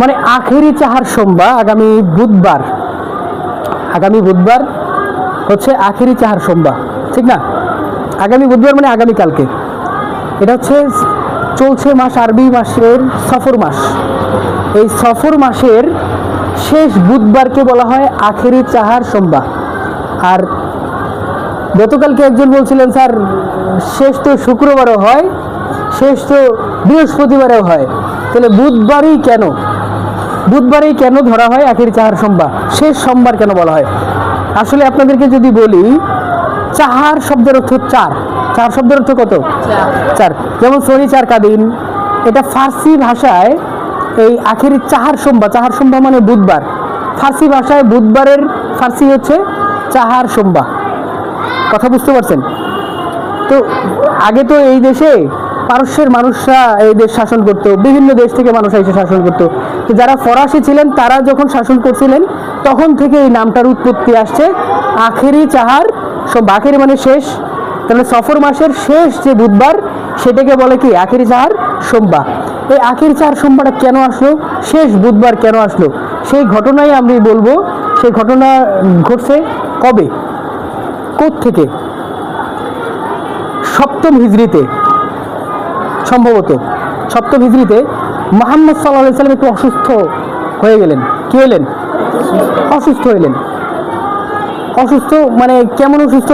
মানে আখেরি চাহার সোমবার, আগামী বুধবার আগামী বুধবার হচ্ছে আখেরি চাহার সোমবার, ঠিক না? আগামী বুধবার মানে আগামী কালকে। এটা হচ্ছে চলছে মাস আরবি মাসের সফর মাস। এই সফর মাসের শেষ বুধবারকে বলা হয় আখেরি চাহার সোমবার। আর গতকালকে একজন বলছিলেন, স্যার, শেষ তো শুক্রবারও হয়, শেষ তো বৃহস্পতিবারেও হয়। তাহলে বুধবারই কেন? বুধবারেই কেন ধরা হয়? আখের চাহার সোমবার। শেষ সোমবার কেন বলা হয়? আসলে আপনাদেরকে যদি বলি চাহার শব্দের অর্থ চার। চার শব্দের অর্থ কত? চার। যেমন শনি চার কাদিন এটা ফার্সি ভাষায় এই আখেরি চাহার সোমবার চাহার সোমবার মানে বুধবার। ফার্সি ভাষায় বুধবারের ফার্সি হচ্ছে চাহার সোমবার। কথা বুঝতে পারছেন? তো আগে তো এই দেশে পারস্যের মানুষরা এই দেশ শাসন করতো, বিভিন্ন দেশ থেকে মানুষ এসে শাসন করতো। তো যারা ফরাসি ছিলেন, তারা যখন শাসন করছিলেন, তখন থেকে এই নামটার উৎপত্তি আসছে। আখেরি চাহার সব আখেরি মানে শেষ, তাহলে সফর মাসের শেষ যে বুধবার, সেটাকে বলে কি? আখেরি চাহার, সোমবার। এই আখেরি চাহার, সোমবারটা কেন আসলো? শেষ বুধবার কেন আসলো? সেই ঘটনাই আমি বলব। সেই ঘটনা ঘটছে কবে? থেকে সপ্তম হিজড়িতে। সম্ভবত সপ্তম হিজড়িতে মোহাম্মদ সাল্লাহ সাল্লাম একটু অসুস্থ হয়ে গেলেন। কি হলেন অসুস্থ হইলেন। অসুস্থ মানে কেমন অসুস্থ?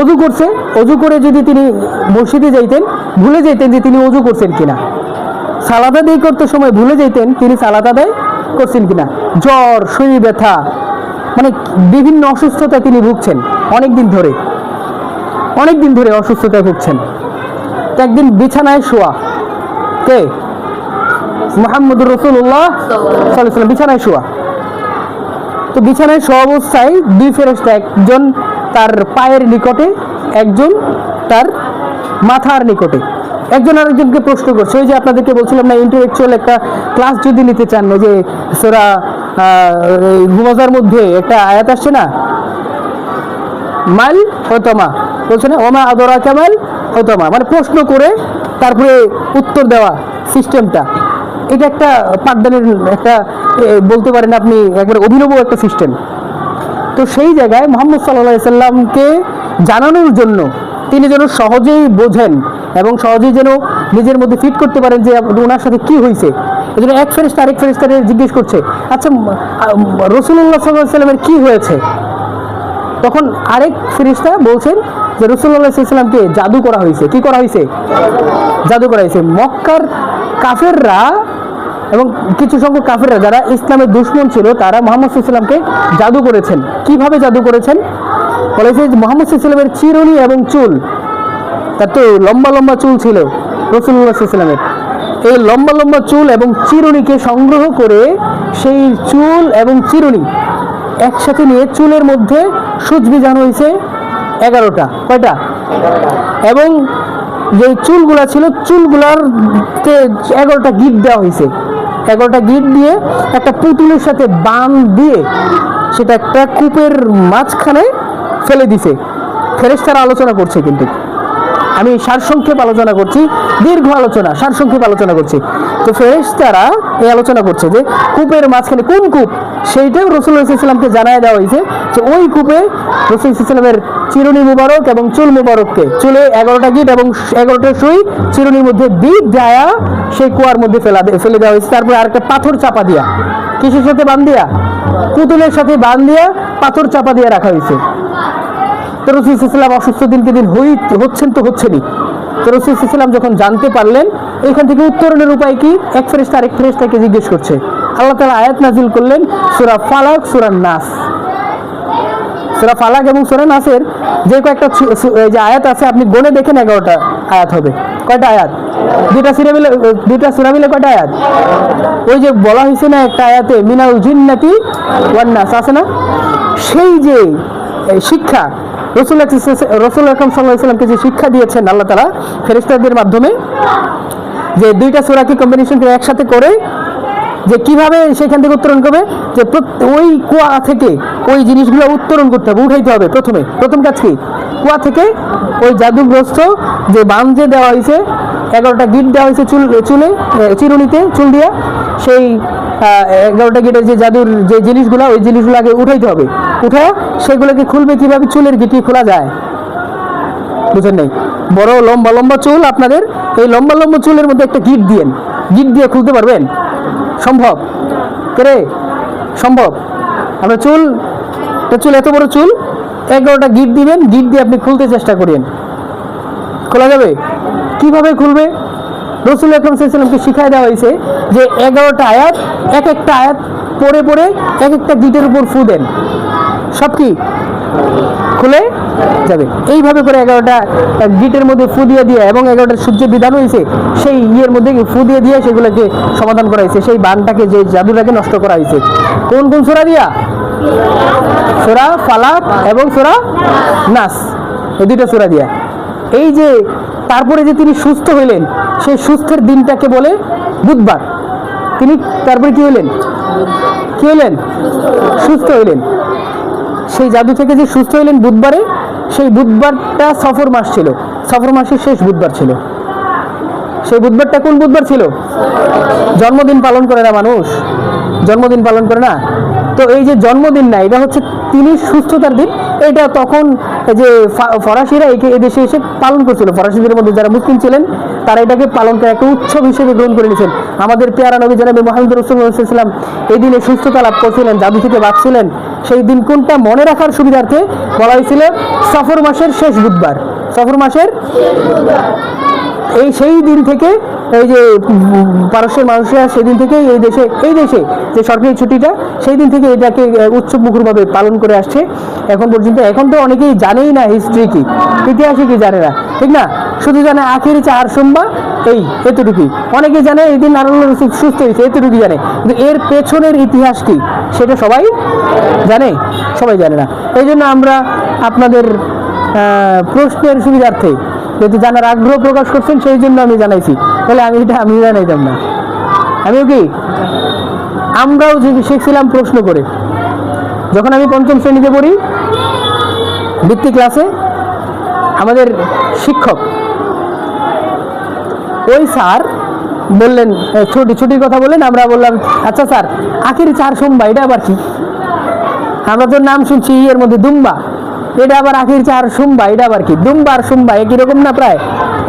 অজু করছে, অজু করে যদি তিনি মসজিদে যাইতেন, ভুলে যেতেন যে তিনি অজু করছেন কিনা। সালাদ আদায় করতে সময় ভুলে যেতেন তিনি সালাদ আদায় করছেন কিনা। জ্বর, শরীর ব্যথা মানে বিভিন্ন অসুস্থতা তিনি ভুগছেন অনেক দিন ধরে। অনেক দিন ধরে অসুস্থতায় ভুগছেন। একদিন বিছানায় শোয়া। কে? মোহাম্মদুর রসুল্লাহ সাল্লাম বিছানায় শোয়া। তো বিছানায় শোয়া অবস্থায় দুই ফেরস্তা একজন তার পায়ের নিকটে, একজন তার মাথার নিকটে। একজন আরেকজনকে প্রশ্ন করছে, ওই যে আপনাদেরকে বলছিলাম না ইন্টেলেকচুয়াল একটা ক্লাস যদি নিতে চান যে সেরা ঘুমাজার মধ্যে একটা আয়াত আসছে না? মাল হতমা। বলছে না, ওমা আদরা কামাল হতমা। মানে প্রশ্ন করে তারপরে উত্তর দেওয়া সিস্টেমটা। এটা একটা পাঠদানের একটা বলতে পারেন আপনি, একবার অভিনব একটা সিস্টেম। তো সেই জায়গায় মোহাম্মদ সাল্লাহ সাল্লামকে জানানোর জন্য তিনি যেন সহজেই বোঝেন এবং সহজেই যেন নিজের মধ্যে ফিট করতে পারেন যে ওনার সাথে কি হয়েছে এই জন্য এক ফেরিস্তা আরেক ফেরিস্তারে জিজ্ঞেস করছে আচ্ছা রসুল্লাহ সাল্লাহ সাল্লামের কী হয়েছে? তখন আরেক ফিরিস্তা বলছেন যে রসুল্লাহ ইসলামকে জাদু করা হয়েছে। কি করা হয়েছে? জাদু করা হয়েছে। মক্কার কাফেররা এবং কিছু সংখ্যক কাফেররা যারা ইসলামের দুশ্মন ছিল, তারা মোহাম্মদ ইসলামকে জাদু করেছেন। কীভাবে জাদু করেছেন? বলেছে মোহাম্মদ ইসলামের চিরুনি এবং চুল, তার তো লম্বা লম্বা চুল ছিল রসুল্লাহ ইসলামের এই লম্বা লম্বা চুল এবং চিরুনিকে সংগ্রহ করে সেই চুল এবং চিরুনি একসাথে নিয়ে চুলের মধ্যে সুচ বিজানো হয়েছে এগারোটা, কয়টা? এবং যে চুলগুলা ছিল চুলগুলার এগারোটা গিট দেওয়া হয়েছে। এগারোটা গিট দিয়ে একটা পুতুলের সাথে বান দিয়ে সেটা একটা কূপের মাঝখানে ফেলে দিছে। ফেরেস্তারা আলোচনা করছে কিন্তু। আমি সারসংক্ষেপ আলোচনা করছি, দীর্ঘ আলোচনা সারসংক্ষেপ আলোচনা করছি। তো ফেরেশতারা এই আলোচনা করছে যে, কূপের মাঝখানে কোন কূপ? সেইটাও রসুল ইসলামকে জানায় দেওয়া হয়েছে যে, ওই কূপে রসুল ইসলামের চিরুনি মুবারক এবং চুল মুবারককে, চুলে এগারোটা গিট এবং এগারোটা সুই চিরুনির মধ্যে দ্বীপ যায়া সেই কুয়ার মধ্যে ফেলা ফেলে দেওয়া হয়েছে। তারপরে আরেকটা পাথর চাপা দিয়া। কিসের সাথে বান দিয়া? পুতুলের সাথে বান দিয়া, পাথর চাপা দিয়ে রাখা হয়েছে। তো রসুল ইসলাম অসুস্থ দিনকে দিন হই হচ্ছেন তো হচ্ছেনই। তো রসুল ইসলাম যখন জানতে পারলেন, এখান থেকে উত্তরণের উপায় কি? এক ফেরেস্তা আরেক ফেরেস্তাকে জিজ্ঞেস করছে। আল্লাহ তালা আয়াত নাজিল করলেন, সুরা ফালাক, সুরা নাস। সুরা ফালাক এবং সুরা নাসের যে কয়েকটা যে আয়াত আছে, আপনি গণে দেখেন এগারোটা আয়াত হবে। কয়টা আয়াত? দুইটা সিরা মিলে, দুইটা সুরা মিলে কয়টা আয়াত? ওই যে বলা হয়েছে না একটা আয়াতে, মিনাল জিন্নাতি ওয়ান নাস, আছে না? সেই যে শিক্ষা রসুল রসুল আকরম সাল্লাহ ইসলামকে যে শিক্ষা দিয়েছেন আল্লাহ তালা ফেরিস্তাদের মাধ্যমে, যে দুইটা সুরাকে কম্বিনেশন একসাথে করে, যে কীভাবে সেখান থেকে উত্তরণ করবে, যে ওই কুয়া থেকে ওই জিনিসগুলো উত্তরণ করতে হবে, উঠাইতে হবে প্রথমে। প্রথম কাজ কি? কুয়া থেকে ওই জাদুগ্রস্ত যে যে দেওয়া হয়েছে, এগারোটা গিট দেওয়া হয়েছে চুল চুলে চিরুনিতে চুল দিয়া, সেই এগারোটা গিটের যে জাদুর যে জিনিসগুলো, ওই জিনিসগুলো আগে উঠাইতে হবে। উঠে সেগুলোকে খুলবে কীভাবে? চুলের গিটি খোলা যায়। বুঝেন নাই? বড়, লম্বা লম্বা চুল আপনাদের, এই লম্বা লম্বা চুলের মধ্যে একটা গিট দিয়েন গিট দিয়ে খুলতে পারবেন। সম্ভব? করে? সম্ভব? আপনার চুল চুল, এত বড় চুল, এগারোটা গিট দিবেন, গিট দিয়ে আপনি খুলতে চেষ্টা করেন। খোলা যাবে? কীভাবে খুলবে? রসুল আকরম সাল্লামকে শিখাই দেওয়া হয়েছে যে এগারোটা আয়াত, এক একটা আয়াত পড়ে পড়ে এক একটা গিটের উপর ফু দেন। সব কি? খুলে যাবে। এইভাবে করে এগারোটা গিটের মধ্যে ফু দিয়ে দিয়ে এবং এগারোটা সূর্য বিধান হয়েছে, সেই ইয়ের মধ্যে ফু দিয়ে দিয়ে সেগুলোকে সমাধান করা হয়েছে, সেই বানটাকে, যে জাদুটাকে নষ্ট করা হয়েছে। কোন কোন সোরা দিয়া? সোরা ফালাক এবং সোরা নাস। এই দুইটা সোরা দিয়া। এই যে তারপরে যে তিনি সুস্থ হইলেন, সেই সুস্থের দিনটাকে বলে বুধবার। তিনি তারপরে কি হইলেন? কি হইলেন? সুস্থ হইলেন। সেই জাদু থেকে যে সুস্থ হইলেন বুধবারে, সেই বুধবারটা সফর মাস ছিল। সফর মাসের শেষ বুধবার ছিল। সেই বুধবারটা কোন বুধবার ছিল? জন্মদিন পালন করে না মানুষ। জন্মদিন পালন করে না। তো এই যে জন্মদিন না, এটা হচ্ছে তিনি সুস্থতার দিন। এটা তখন যে ফরাসিরা একে এদেশে এসে পালন করছিল। ফরাসিদের মধ্যে যারা মুসলিম ছিলেন, তারা এটাকে পালন করে একটা উৎসব হিসেবে গ্রহণ করে নিয়েছেন। আমাদের পেয়ারা নবী জানাবি মোহাম্মদ রসুলাম এই দিনে সুস্থতা লাভ করছিলেন, জাদু থেকে বাঁচছিলেন, সেই দিন কোনটা মনে রাখার সুবিধার্থে বলা হয়েছিল, সফর মাসের শেষ বুধবার। সফর মাসের এই সেই দিন থেকে এই যে, পারস্যের মানুষরা সেদিন থেকে এই দেশে এই দেশে যে সরকারি ছুটিটা সেই দিন থেকে এটাকে উৎসব মুখরভাবে পালন করে আসছে। এখন পর্যন্ত, এখন তো অনেকেই জানেই না হিস্ট্রি কি। ইতিহাসে কি জানে না, ঠিক না? শুধু জানে আখেরি চার সোমবার, এই, এতটুকুই। অনেকে জানে এই দিন রসুল সুস্থ হয়েছে এতটুকু জানে। কিন্তু এর পেছনের ইতিহাস কি, সেটা সবাই জানে সবাই জানে না। এই জন্য আমরা আপনাদের প্রশ্নের সুবিধার্থে যদি জানার আগ্রহ প্রকাশ করছেন, সেই জন্য আমি জানাইছি। তাহলে আমি এটা আমি জানাইতাম না। আমিও কি? আমরাও শিখছিলাম প্রশ্ন করে। যখন আমি পঞ্চম শ্রেণীতে পড়ি বৃত্তি ক্লাসে, আমাদের শিক্ষক ওই স্যার বললেন ছুটি ছুটির কথা বললেন, আমরা বললাম আচ্ছা স্যার, আখেরি চার সোমবার, এটা আবার কি? আমরা তো নাম শুনছি এর মধ্যে দুম্বা। এটা আবার আখির চার সুম্বা, এটা আবার কি? দুম্বা আর সুম্বা, একই রকম না প্রায়?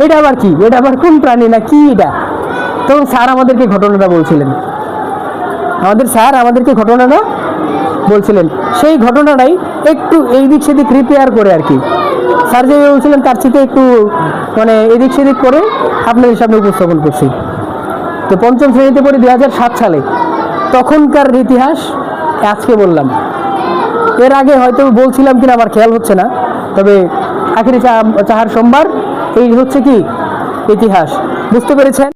এটা আবার কি? এটা আবার কোন প্রাণী না কি এটা? তখন স্যার আমাদেরকে ঘটনাটা বলছিলেন। আমাদের স্যার আমাদেরকে ঘটনাটা বলছিলেন। সেই ঘটনাটাই একটু এই দিক সেদিক রিপেয়ার করে আর কি। স্যার যে বলছিলেন তার থেকে একটু মানে এদিক সেদিক করে আপনাদের সামনে উপস্থাপন করছি। তো পঞ্চম শ্রেণীতে পড়ি দুই সালে। তখনকার ইতিহাস, আজকে বললাম। এর আগে হয়তো বলছিলাম কিনা আমার খেয়াল হচ্ছে না। তবে আখেরি চাহার সোমবার, এই হচ্ছে কি? ইতিহাস। বুঝতে পেরেছেন?